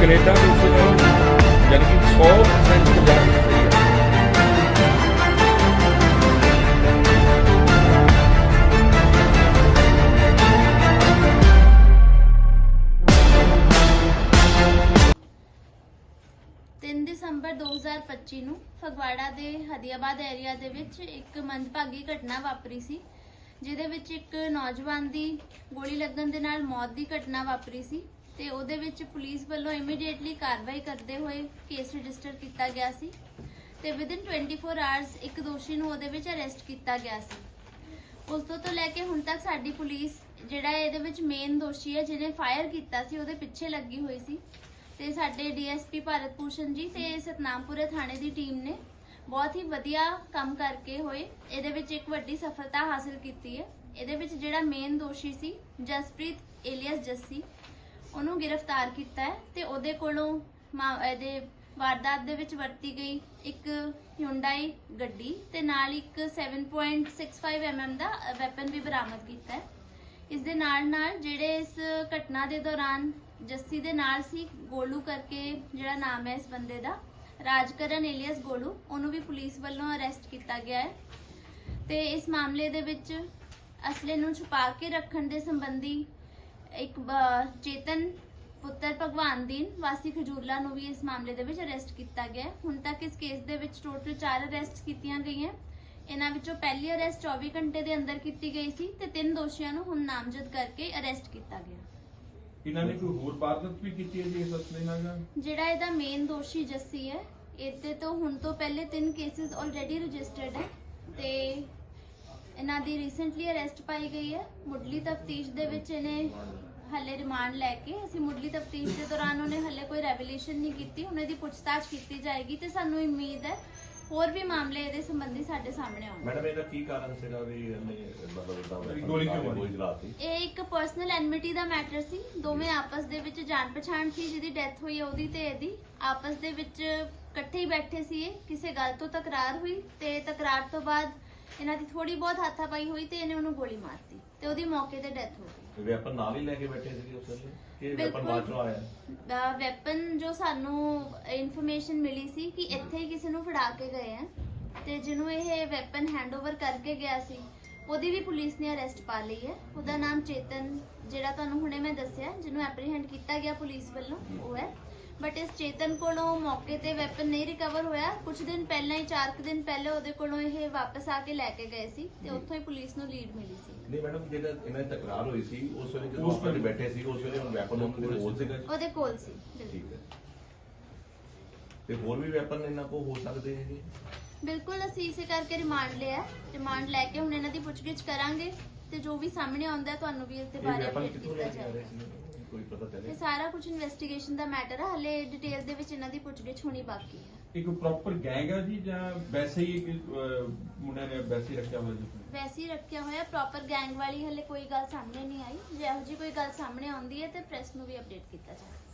Canada ਵਿੱਚ ਯਾਨੀ ਕਿ 100% ਪੰਜਾਬੀ ਸਹੀ ਹੈ। ਤਿੰਨ ਦਸੰਬਰ 2025 ਨੂੰ ਫਗਵਾੜਾ ਦੇ ਹਦੀਆਬਾਦ ਏਰੀਆ ਦੇ ਵਿੱਚ ਇੱਕ ਮੰਦਭਾਗੀ ਘਟਨਾ ਵਾਪਰੀ ਸੀ, ਜਿਹਦੇ ਵਿੱਚ ਇੱਕ ਨੌਜਵਾਨ ਦੀ ਗੋਲੀ ਲੱਗਣ ਦੇ ਨਾਲ ਮੌਤ ਦੀ ਘਟਨਾ ਵਾਪਰੀ ਸੀ। ਤੇ ਉਹਦੇ ਵਿੱਚ ਪੁਲਿਸ ਵੱਲੋਂ ਇਮੀਡੀਏਟਲੀ ਕਾਰਵਾਈ ਕਰਦੇ ਹੋਏ ਕੇਸ ਰਜਿਸਟਰ ਕੀਤਾ ਗਿਆ ਸੀ ਤੇ ਵਿਦਿਨ 24 ਆਵਰਸ ਇੱਕ ਦੋਸ਼ੀ ਨੂੰ ਉਹਦੇ ਵਿੱਚ ਅਰੈਸਟ ਕੀਤਾ ਗਿਆ ਸੀ। ਉਸ ਤੋਂ ਤੋਂ ਲੈ ਕੇ ਹੁਣ ਤੱਕ ਸਾਡੀ ਪੁਲਿਸ ਜਿਹੜਾ ਇਹਦੇ ਵਿੱਚ ਮੇਨ ਦੋਸ਼ੀ ਹੈ, ਜਿਹਨੇ ਫਾਇਰ ਕੀਤਾ ਸੀ, ਉਹਦੇ ਪਿੱਛੇ ਲੱਗੀ ਹੋਈ ਸੀ ਤੇ ਸਾਡੇ ਡੀਐਸਪੀ ਭਾਰਤ ਭੂਸ਼ਣ ਜੀ ਤੇ ਸਤਨਾਮਪੁਰੇ ਥਾਣੇ ਦੀ ਟੀਮ ਨੇ ਬਹੁਤ ਹੀ ਵਧੀਆ ਕੰਮ ਕਰਕੇ ਹੋਏ। ਇਹਦੇ ਵਿੱਚ ਇੱਕ ਵੱਡੀ ਸਫਲਤਾ ਹਾਸਲ ਕੀਤੀ ਹੈ। ਇਹਦੇ ਵਿੱਚ ਜਿਹੜਾ ਮੇਨ ਦੋਸ਼ੀ ਸੀ, ਜਸਪ੍ਰੀਤ ਏਲੀਅਸ ਜੱਸੀ ਉਹਨੂੰ ਗ੍ਰਿਫਤਾਰ ਕੀਤਾ ਹੈ ਤੇ ਉਹਦੇ ਕੋਲੋਂ ਮਾ- ਇਹਦੇ ਵਾਰਦਾਤ ਦੇ ਵਿੱਚ ਵਰਤੀ ਗਈ ਇੱਕ Hyundai ਗੱਡੀ ਤੇ ਨਾਲ ਇੱਕ 7.65 mm ਦਾ ਵੈਪਨ ਵੀ ਬਰਾਮਦ ਕੀਤਾ ਹੈ। ਇਸ ਦੇ ਨਾਲ ਨਾਲ ਜਿਹੜੇ ਇਸ ਘਟਨਾ ਦੇ ਦੌਰਾਨ ਜੱਸੀ ਦੇ ਨਾਲ ਸੀ, ਗੋਲੂ ਕਰਕੇ ਜਿਹੜਾ ਨਾਮ ਹੈ ਇਸ ਬੰਦੇ ਦਾ, ਰਾਜਕਰਨ ਏਲੀਅਸ ਗੋਲੂ, ਉਹਨੂੰ ਵੀ ਪੁਲਿਸ ਵੱਲੋਂ ਅਰੈਸਟ ਕੀਤਾ ਗਿਆ ਹੈ। ਤੇ ਇਸ ਮਾਮਲੇ ਦੇ ਵਿੱਚ ਅਸਲੇ ਨੂੰ ਛੁਪਾ ਕੇ ਰੱਖਣ ਦੇ ਸੰਬੰਧੀ ਇੱਕ ਚੇਤਨ ਪੁੱਤਰ ਭਗਵਾਨ ਦੀਨ ਵਾਸੀ ਖਜੂਰਲਾ ਨੂੰ ਵੀ ਇਸ ਮਾਮਲੇ ਦੇ ਵਿੱਚ ਅਰੈਸਟ ਕੀਤਾ ਗਿਆ। ਹੁਣ ਤੱਕ ਇਸ ਕੇਸ ਦੇ ਵਿੱਚ ਟੋਟਲ 4 ਅਰੈਸਟ ਕੀਤੀਆਂ ਗਈਆਂ ਇਹਨਾਂ ਵਿੱਚੋਂ ਪਹਿਲੀ ਅਰੈਸਟ 24 ਘੰਟੇ ਦੇ ਅੰਦਰ ਕੀਤੀ ਗਈ ਸੀ ਤੇ ਤਿੰਨ ਦੋਸ਼ੀਆਂ ਨੂੰ ਹੁਣ ਨਾਮਜ਼ਦ ਕਰਕੇ ਅਰੈਸਟ ਕੀਤਾ ਗਿਆ ਇਹਨਾਂ ਨੇ ਕੋਈ ਹੋਰ ਵਾਰਦਾਤ ਵੀ ਕੀਤੀ ਹੈ ਜੀ ਇਸ ਅਸਲੇ ਨਾਲ? ਜਿਹੜਾ ਇਹਦਾ ਮੇਨ ਦੋਸ਼ੀ ਜੱਸੀ ਹੈ ਇਹਦੇ ਤੋਂ ਹੁਣ ਤੋਂ ਪਹਿਲੇ ਤਿੰਨ ਕੇਸਿਸ ਆਲਰੇਡੀ ਰਜਿਸਟਰਡ ਹੈ ਤੇ ਇਹਨਾਂ ਦੀ ਰੀਸੈਂਟਲੀ ਅਰੈਸਟ ਪਾਈ ਗਈ ਹੈ। ਮੁੱਢਲੀ ਤਫਤੀਸ਼ ਦੇ ਵਿੱਚ ਇਹਨੇ ਹੱਲੇ ਰਿਮਾਂਡ ਲੈ ਕੇ ਅਸੀਂ ਮੁੱਢਲੀ ਤਫਤੀਸ਼ ਦੇ ਦੌਰਾਨ ਉਹਨੇ ਹੱਲੇ ਕੋਈ ਰੈਵੀਲੇਸ਼ਨ ਨਹੀਂ ਕੀਤੀ। ਉਹਨਾਂ ਦੀ ਪੁੱਛਤਾਛ ਕੀਤੀ ਜਾਏਗੀ ਤੇ ਸਾਨੂੰ ਉਮੀਦ ਹੈ ਹੋਰ ਵੀ ਮਾਮਲੇ ਇਹਦੇ ਸੰਬੰਧੀ ਸਾਡੇ ਸਾਹਮਣੇ ਆਉਣਗੇ। ਮੈਡਮ ਇਹਦਾ ਕੀ ਕਾਰਨ ਸੀਗਾ ਵੀ ਇਹਨੇ ਮਤਲਬ ਇਦਾਂ ਗੋਲੀ ਕਿਉਂ ਮਾਰੀ? ਚਲਾਤੀ ਇਹ ਇੱਕ ਪਰਸਨਲ ਐਨਮਿਟੀ ਦਾ ਮੈਟਰ ਸੀ। ਦੋਵੇਂ ਆਪਸ ਦੇ ਵਿੱਚ ਜਾਣ ਪਛਾਣ ਸੀ। ਜਿਹਦੀ ਡੈਥ ਹੋਈ ਹੈ ਉਹਦੀ ਤੇ ਇਹਦੀ। ਆਪਸ ਦੇ ਵਿੱਚ ਇਕੱਠੇ ਹੀ ਬੈਠੇ ਸੀ ਇਹ। ਕਿਸੇ ਗੱਲ ਤੋਂ ਤਕਰਾਰ ਹੋਈ ਤੇ ਤਕਰਾਰ ਤੋਂ ਬਾਅਦ ਇਹਨਾਂ ਦੀ ਥੋੜੀ ਬਹੁਤ ਹਾਥਾਪਾਈ ਹੋਈ ਤੇ ਇਹਨੇ ਉਹਨੂੰ ਗੋਲੀ ਮਾਰਤੀ ਤੇ ਉਹਦੀ ਮੌਕੇ ਤੇ ਡੈਥ ਹੋ ਗਈ। ਵੈਪਨ ਨਾਲ ਹੀ ਲੈ ਕੇ ਬੈਠੇ ਸੀਗੇ ਉਸ ਵੇਲੇ? ਕਿ ਵੈਪਨ। ਬਾਅਦ ਚੋਂ ਆਇਆ? ਵੈਪਨ ਜੋ ਸਾਨੂੰ ਇਨਫੋਰਮੇਸ਼ਨ ਮਿਲੀ ਸੀ ਕਿ ਇੱਥੇ ਹੀ ਕਿਸੇ ਨੂੰ ਫੜਾ ਕੇ ਗਏ ਆ ਤੇ ਜਿਹਨੂੰ ਇਹ ਵੈਪਨ ਹੈਂਡਓਵਰ ਕਰਕੇ ਗਿਆ ਸੀ ਉਹਦੀ ਵੀ ਪੁਲਿਸ ਨੇ ਅਰੈਸਟ ਪਾ ਲਈ ਹੈ। ਉਹਦਾ ਨਾਮ ਚੇਤਨ ਜਿਹੜਾ ਤੁਹਾਨੂੰ ਹੁਣੇ ਮੈਂ ਦੱਸਿਆ ਜਿਹਨੂੰ ਐਪਰੀਹੈਂਡ ਕੀਤਾ ਗਿਆ ਪੁਲਿਸ ਵੱਲੋਂ ਉਹ ਹੈ। ਬਟ ਇਸ ਚੇਤਨ ਕੋਲੋਂ ਮੌਕੇ ਤੇ ਵੈਪਨ ਨਹੀਂ ਰਿਕਵਰ ਹੋਇਆ। ਕੁਝ ਦਿਨ ਪਹਿਲਾਂ ਹੀ 4 ਕੁ ਦਿਨ ਪਹਿਲੇ ਉਹਦੇ ਕੋਲੋਂ ਇਹ ਵਾਪਸ ਆ ਕੇ ਲੈ ਕੇ ਗਏ ਸੀ ਤੇ ਉੱਥੋਂ ਹੀ ਪੁਲਿਸ ਨੂੰ ਲੀਡ ਮਿਲੀ ਸੀ। ਨਹੀਂ ਮੈਡਮ ਜਿਹੜਾ ਇਹਨਾਂ ਦੀ ਤਕਰਾਰ ਹੋਈ ਸੀ ਉਸ ਵੇਲੇ ਜਦੋਂ ਉਸ ਵੇਲੇ- ਬੈਠੇ ਸੀ ਉਸ ਵੇਲੇ ਵੈਪਨ ਉਹਨਾਂ ਦੇ ਕੋਲ ਸੀਗਾ। ਉਹਦੇ ਕੋਲ ਸੀ ਬਿਲਕੁਲ। ਠੀਕ ਹੈ। ਤੇ ਹੋਰ ਵੀ ਵੈਪਨ ਇਹਨਾਂ ਕੋਲ ਹੋ ਸਕਦੇ ਹੈਗੇ? ਬਿਲਕੁਲ ਅਸੀਂ ਇਸੇ ਕਰਕੇ ਰਿਮਾਂਡ ਲਿਆ। ਰਿਮਾਂਡ ਲੈ ਕੇ ਹੁਣ ਇਹਨਾਂ ਦੀ ਪੁੱਛਗਿੱਛ ਕਰਾਂਗੇ। ਤੇ ਜੋ ਵੀ ਸਾਹਮਣੇ ਆਉਂਦਾ ਹੈ ਤੁਹਾਨੂੰ ਵੀ ਇਸ ਦੇ ਇਹ ਬਾਰੇ ਅਪਡੇਟ ਕੀਤਾ ਆ ਜਾਏਗਾ ਸੀ? ਕੋਈ ਪਤਾ ਚੱਲੇ ਇਹ ਸਾਰਾ ਕੁਝ ਇਨਵੈਸਟੀਗੇਸ਼ਨ ਦਾ ਮੈਟਰ ਹੈ ਹਲੇ ਡਿਟੇਲ ਦੇ ਵਿੱਚ ਇਹਨਾਂ ਦੀ ਪੁੱਛਗਿੱਛ ਹੋਣੀ ਬਾਕੀ ਹੈ। ਇੱਕ ਪ੍ਰੋਪਰ ਗੈਂਗ ਹੈ ਜੀ ਜਾਂ ਵੈਸੇ ਹੀ ਇੱਕ ਅਹ, ਮੁੰਡਿਆਂ ਨੇ ਵੈਸੇ ਹੀ ਰੱਖਿਆ ਹੋਇਆ ਜੀ? ਵੈਸੇ ਹੀ ਰੱਖਿਆ ਹੋਇਆ ਪ੍ਰੋਪਰ ਗੈਂਗ ਵਾਲੀ ਹਲੇ ਕੋਈ ਗੱਲ ਸਾਹਮਣੇ ਨਹੀਂ ਆਈ। ਜੇ ਇਹੋ ਜਿਹੀ ਕੋਈ ਗੱਲ ਸਾਹਮਣੇ ਆਉਂਦੀ ਹੈ ਤੇ ਪ੍ਰੈਸ ਨੂੰ ਵੀ ਅਪਡੇਟ ਕੀਤਾ ਜਾਏਗਾ